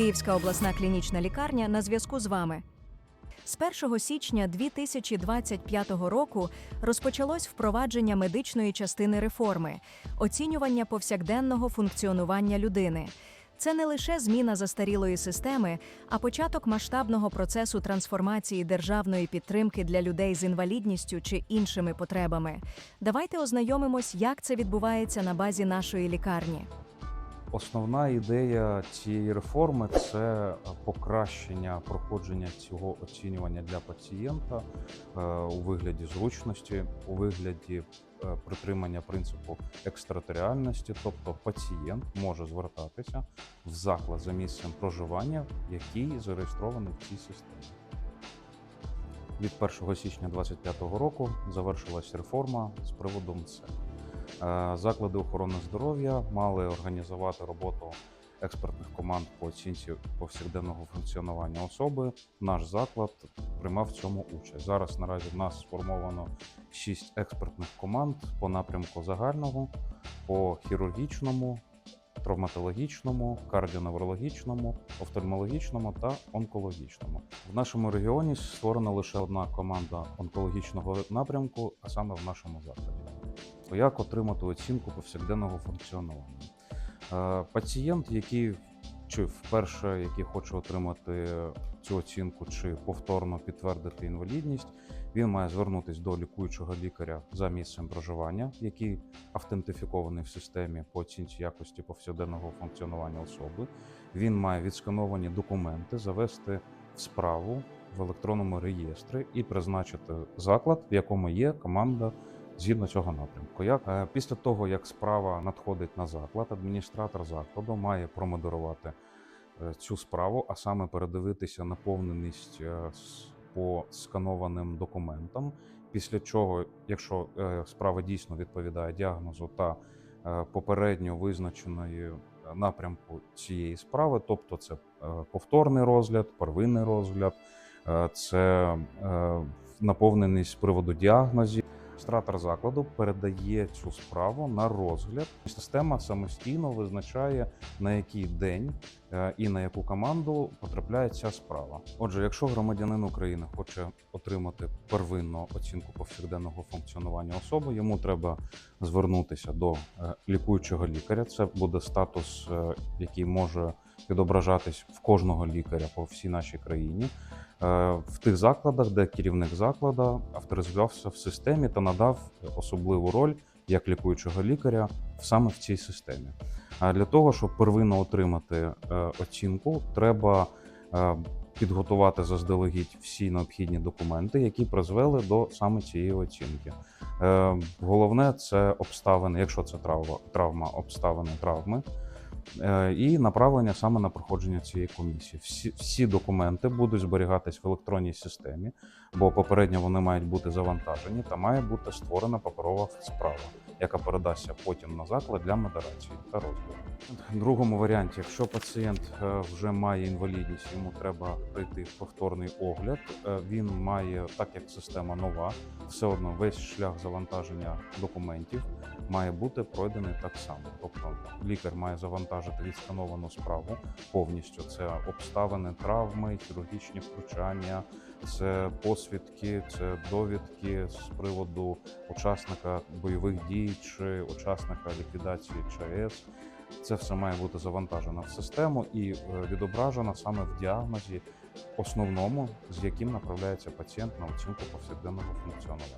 Київська обласна клінічна лікарня на зв'язку з вами. З 1 січня 2025 року розпочалось впровадження медичної частини реформи, оцінювання повсякденного функціонування людини. Це не лише зміна застарілої системи, а початок масштабного процесу трансформації державної підтримки для людей з інвалідністю чи іншими потребами. Давайте ознайомимось, як це відбувається на базі нашої лікарні. Основна ідея цієї реформи це покращення проходження цього оцінювання для пацієнта е, у вигляді зручності, у вигляді е, притримання принципу екстратеріальності, тобто пацієнт може звертатися в заклад за місцем проживання, який зареєстрований в цій системі. Від 1 січня 2025 року завершилась реформа з приводу МСЕК. Е, Заклади охорони здоров'я мали організувати роботу експертних команд по оцінці повсякденного функціонування особи. Наш заклад приймав в цьому участь. Зараз наразі в нас сформовано шість експертних команд по напрямку загального, по хірургічному, травматологічному, кардіоневрологічному, офтальмологічному та онкологічному. В нашому регіоні створена лише одна команда онкологічного напрямку, а саме в нашому закладі. То як отримати оцінку повсякденного функціонування? Е, Пацієнт, який чи вперше, який хоче отримати цю оцінку, чи повторно підтвердити інвалідність, він має звернутися до лікуючого лікаря за місцем проживання, який автентифікований в системі по оцінці якості повсякденного функціонування особи. Він має відскановані документи, завести в справу в електронному реєстрі і призначити заклад, в якому є команда згідно цього напрямку. Як е, після того, як справа надходить на заклад, адміністратор закладу має промодерувати е, цю справу, а саме передивитися наповненість е, по сканованим документам. Після чого, якщо справа дійсно відповідає діагнозу та попередньо визначеної напрямку цієї справи, тобто це повторний розгляд, первинний розгляд, це наповненість з приводу діагнозів. Адміністратор закладу передає цю справу на розгляд. Система самостійно визначає на який день е, і на яку команду потрапляє ця справа. Отже, якщо громадянин України хоче отримати первинну оцінку повсякденного функціонування особи, йому треба звернутися до е, лікуючого лікаря. Це буде статус, е, який може відображатись в кожного лікаря по всій нашій країні. Е, в тих закладах, де керівник закладу авторизувався в системі та надав особливу роль як лікуючого лікаря саме в цій системі. А для того, щоб первинно отримати е, оцінку, треба е, підготувати заздалегідь всі необхідні документи, які призвели до саме цієї оцінки. Головне це обставини, якщо це травма, травма обставини травми. Е, і направлення саме на проходження цієї комісії. Всі, всі документи будуть зберігатись в електронній системі, бо попередньо вони мають бути завантажені та має бути створена паперова справа, яка передасться потім на заклад для модерації та розгляду. В другому варіанті, якщо пацієнт е, вже має інвалідність, йому треба пройти повторний огляд. е, Він має, так як система нова, все одно весь шлях завантаження документів має бути пройдений так само. Тобто лікар має завантажити відскановану справу повністю. Це обставини травми, хірургічні втручання, це посвідки, це довідки з приводу учасника бойових дій чи учасника ліквідації ЧАЕС. Це все має бути завантажено в систему і е, відображено саме в діагнозі основному, з яким направляється пацієнт на оцінку повсякденного функціонування.